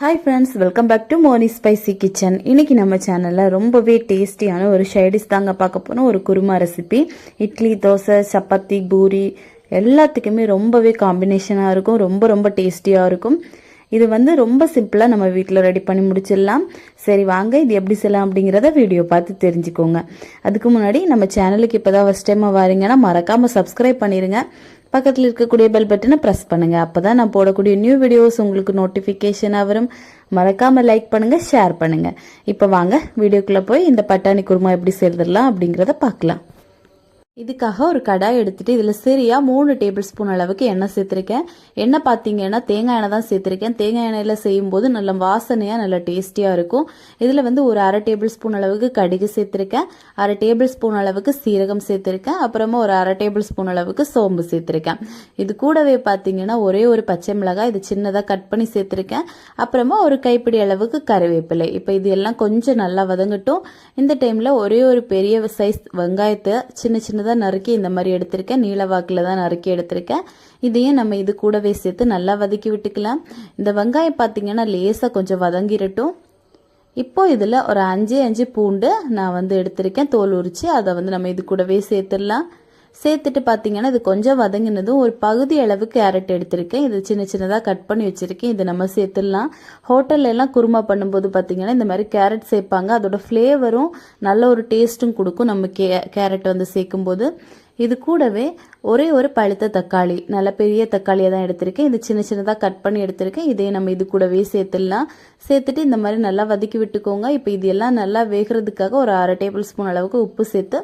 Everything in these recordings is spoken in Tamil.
Hi friends welcome back to Moni spicy kitchen இன்னைக்கு நம்ம சேனலில் ரொம்பவே டேஸ்டியான ஒரு ஷைடிஷ் தாங்க பார்க்க போனோம் ஒரு குருமா ரெசிபி இட்லி தோசை சப்பாத்தி பூரி எல்லாத்துக்குமே ரொம்பவே காம்பினேஷனாக இருக்கும். ரொம்ப ரொம்ப டேஸ்டியாக இருக்கும். இது வந்து ரொம்ப சிம்பிளாக நம்ம வீட்டில் ரெடி பண்ணி முடிச்சிடலாம். சரி வாங்க. இது எப்படி செய்யலாம் அப்படிங்கிறத வீடியோ பார்த்து தெரிஞ்சுக்கோங்க. அதுக்கு முன்னாடி நம்ம சேனலுக்கு இப்போ தான் ஃபஸ்ட் டைமாக வரீங்கன்னா மறக்காமல் சப்ஸ்கிரைப் பண்ணிடுங்க பக்கத்தில் இருக்கக்கூடிய பெல் பட்டனை ப்ரெஸ் பண்ணுங்க. அப்பதான் நான் போடக்கூடிய நியூ வீடியோஸ் உங்களுக்கு நோட்டிஃபிகேஷனாக வரும். மறக்காமல் லைக் பண்ணுங்கள் ஷேர் பண்ணுங்கள் இப்போ வாங்க வீடியோக்குள்ளே போய் இந்த பட்டாணி குருமா எப்படி செய்திடலாம் அப்படிங்கிறத பார்க்கலாம். இதுக்காக ஒரு கடாய் எடுத்துட்டு இதில் சரியா மூணு டேபிள் ஸ்பூன் அளவுக்கு எண்ணெய் சேர்த்துருக்கேன். எண்ணெய் பார்த்தீங்கன்னா தேங்காய் எண்ணெய் தான் சேர்த்துருக்கேன். தேங்காய் எண்ணெயில் செய்யும்போது நல்ல வாசனையாக நல்ல டேஸ்டியாக இருக்கும். இதில் வந்து ஒரு அரை டேபிள் ஸ்பூன் அளவுக்கு கடுகு சேர்த்துருக்கேன். அரை டேபிள் ஸ்பூன் அளவுக்கு சீரகம் சேர்த்துருக்கேன். அப்புறமா ஒரு அரை டேபிள் ஸ்பூன் அளவுக்கு சோம்பு சேர்த்துருக்கேன். இது கூடவே பார்த்தீங்கன்னா ஒரே ஒரு பச்சை மிளகாய் இது சின்னதாக கட் பண்ணி சேர்த்துருக்கேன். அப்புறமா ஒரு கைப்பிடி அளவுக்கு கருவேப்பிலை. இப்போ இது எல்லாம் கொஞ்சம் நல்லா வதங்கட்டும். இந்த டைமில் ஒரே ஒரு பெரிய சைஸ் வெங்காயத்தை சின்ன சின்ன சின்னதாக நறுக்கி இந்த மாதிரி எடுத்திருக்கேன். நீளவாக்கில் தான் நறுக்கி எடுத்திருக்கேன். இதையும் நம்ம இது கூடவே சேர்த்து நல்லா வதக்கி விட்டுக்கலாம். இந்த வெங்காயம் பார்த்தீங்கன்னா லேசாக கொஞ்சம் வதங்கிரட்டும். இப்போ இதில் ஒரு அஞ்சு அஞ்சு பூண்டு நான் வந்து எடுத்திருக்கேன். தோல் உரித்து அதை வந்து நம்ம இது கூடவே சேர்த்துடலாம். சேர்த்துட்டு பார்த்தீங்கன்னா இது கொஞ்சம் வதங்கினதும் ஒரு பகுதி அளவு கேரட் எடுத்திருக்கேன். இது சின்ன சின்னதாக கட் பண்ணி வச்சுருக்கேன். இதை நம்ம சேர்த்துடலாம். ஹோட்டல்லெல்லாம் குருமா பண்ணும்போது பார்த்தீங்கன்னா இந்த மாதிரி கேரட் சேர்ப்பாங்க. அதோட ஃப்ளேவரும் நல்ல ஒரு டேஸ்ட்டும் கொடுக்கும். நம்ம கே கேரட் வந்து சேர்க்கும்போது. இது கூடவே ஒரே ஒரு பழுத்த தக்காளி நல்ல பெரிய தக்காளியை தான் எடுத்திருக்கேன். இது சின்ன சின்னதாக கட் பண்ணி எடுத்திருக்கேன். இதையும் நம்ம இது கூடவே சேர்த்துடலாம். சேர்த்துட்டு இந்த மாதிரி நல்லா வதக்கி விட்டுக்கோங்க. இப்போ இது எல்லாம் நல்லா வேகிறதுக்காக ஒரு அரை டேபிள் ஸ்பூன் அளவுக்கு உப்பு சேர்த்து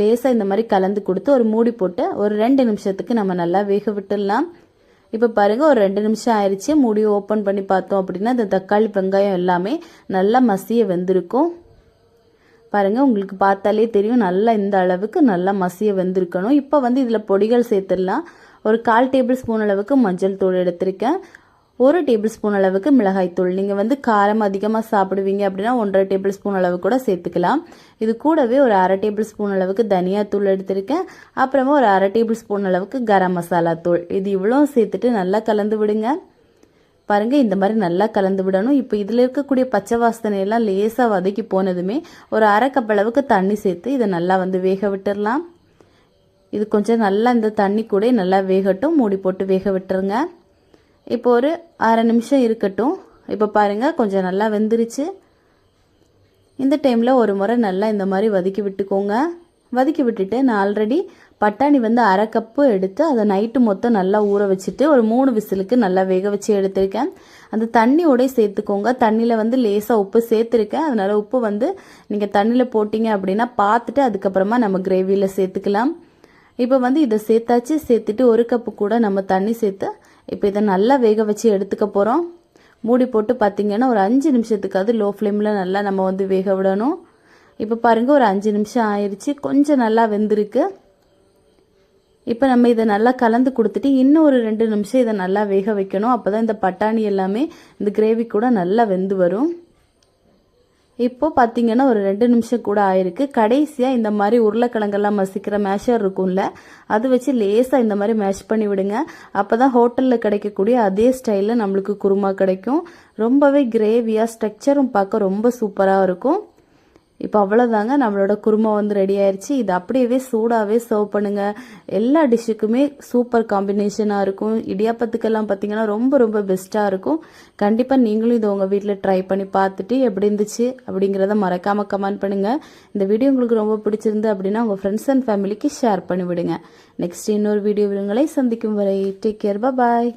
லேசாக இந்த மாதிரி கலந்து கொடுத்து ஒரு மூடி போட்டு ஒரு ரெண்டு நிமிஷத்துக்கு நம்ம நல்லா வேக விட்டுடலாம். இப்போ பாருங்கள் ஒரு ரெண்டு நிமிஷம் ஆயிடுச்சு மூடி ஓப்பன் பண்ணி பார்த்தோம் அப்படின்னா இந்த தக்காளி வெங்காயம் எல்லாமே நல்லா மசிய வெந்திருக்கும். பாருங்கள் உங்களுக்கு பார்த்தாலே தெரியும் நல்லா இந்த அளவுக்கு நல்லா மசிய வெந்திருக்கணும். இப்போ வந்து இதில் பொடிகள் சேர்த்துடலாம். ஒரு கால் டேபிள் ஸ்பூன் அளவுக்கு மஞ்சள் தூள் எடுத்திருக்கேன். ஒரு டேபிள் ஸ்பூன் அளவுக்கு மிளகாய்த்தூள் நீங்கள் வந்து காரம் அதிகமாக சாப்பிடுவீங்க அப்படின்னா ஒன்றரை டேபிள் ஸ்பூன் அளவு கூட சேர்த்துக்கலாம். இது கூடவே ஒரு அரை டேபிள் ஸ்பூன் அளவுக்கு தனியாத்தூள் எடுத்திருக்கேன். அப்புறமா ஒரு அரை டேபிள் ஸ்பூன் அளவுக்கு கரம் மசாலா தூள். இது இவ்வளோ சேர்த்துட்டு நல்லா கலந்து விடுங்க. பாருங்கள் இந்த மாதிரி நல்லா கலந்து விடணும். இப்போ இதில் இருக்கக்கூடிய பச்சை வாசனை எல்லாம் லேசாக வதக்கி போனதுமே ஒரு அரை கப் அளவுக்கு தண்ணி சேர்த்து இதை நல்லா வந்து வேக விட்டுடலாம் இது கொஞ்சம் நல்லா இந்த தண்ணி கூட நல்லா வேகட்டும். மூடி போட்டு வேக விட்டுருங்க. இப்போ ஒரு அரை நிமிஷம் இருக்கட்டும். இப்போ பாருங்கள் கொஞ்சம் நல்லா வெந்துருச்சு. இந்த டைமில் ஒரு முறை நல்லா இந்த மாதிரி வதக்கி விட்டுக்கோங்க. வதக்கி விட்டுட்டு நான் ஆல்ரெடி பட்டாணி வந்து அரை கப்பு எடுத்து அதை நைட்டு மொத்தம் நல்லா ஊற வச்சுட்டு ஒரு மூணு விசிலுக்கு நல்லா வேக வச்சு எடுத்திருக்கேன். அந்த தண்ணியோட சேர்த்துக்கோங்க. தண்ணியில் வந்து லேசாக உப்பு சேர்த்துருக்கேன். அதனால உப்பு வந்து நீங்கள் தண்ணியில் போட்டிங்க அப்படின்னா பார்த்துட்டு அதுக்கப்புறமா நம்ம கிரேவியில் சேர்த்துக்கலாம். இப்போ வந்து இதை சேர்த்தாச்சு. சேர்த்துட்டு ஒரு கப்பு கூட நம்ம தண்ணி சேர்த்து இப்போ இதை நல்லா வேக வச்சு எடுத்துக்க போகிறோம் மூடி போட்டு பார்த்தீங்கன்னா ஒரு அஞ்சு நிமிஷத்துக்காவது லோ ஃப்ளேமில் நல்லா நம்ம வந்து வேக விடணும். இப்போ பாருங்கள் ஒரு அஞ்சு நிமிஷம் ஆயிடுச்சு கொஞ்சம் நல்லா வெந்திருக்கு. இப்போ நம்ம இதை நல்லா கலந்து கொடுத்துட்டு இன்னும் ஒரு ரெண்டு நிமிஷம் இதை நல்லா வேக வைக்கணும். அப்போ தான் இந்த பட்டாணி எல்லாமே இந்த கிரேவி கூட நல்லா வெந்து வரும். இப்போ பார்த்தீங்கன்னா ஒரு ரெண்டு நிமிஷம் கூட ஆயிருக்கு. கடைசியாக இந்த மாதிரி உருளைக்கிழங்கெல்லாம் மசிக்கிற மேஷர் இருக்கும்ல அது வச்சு லேசாக இந்த மாதிரி மேஷ் பண்ணி விடுங்க. அப்போ தான் ஹோட்டலில் கிடைக்கக்கூடிய அதே ஸ்டைலில் நம்மளுக்கு குருமா கிடைக்கும். ரொம்பவே கிரேவியாக ஸ்ட்ரக்சரும் பார்க்க ரொம்ப சூப்பராக இருக்கும். இப்போ அவ்வளோதாங்க நம்மளோட குருமா வந்து ரெடி ஆயிடுச்சு இது அப்படியே சூடாகவே சர்வ் பண்ணுங்கள் எல்லா டிஷ்ஷுக்குமே சூப்பர் காம்பினேஷனாக இருக்கும். இடியாப்பத்துக்கெல்லாம் பார்த்தீங்கன்னா ரொம்ப ரொம்ப பெஸ்ட்டாக இருக்கும். கண்டிப்பாக நீங்களும் இதை உங்கள் வீட்டில் ட்ரை பண்ணி பார்த்துட்டு எப்படி இருந்துச்சு அப்படிங்கிறத மறக்காமல் கமெண்ட் பண்ணுங்கள் இந்த வீடியோ உங்களுக்கு ரொம்ப பிடிச்சிருந்து அப்படின்னா உங்கள் ஃப்ரெண்ட்ஸ் அண்ட் ஃபேமிலிக்கு ஷேர் பண்ணிவிடுங்க. நெக்ஸ்ட் இன்னொரு வீடியோ விடுங்களை சந்திக்கும் வரை டேக் கேர் பாய்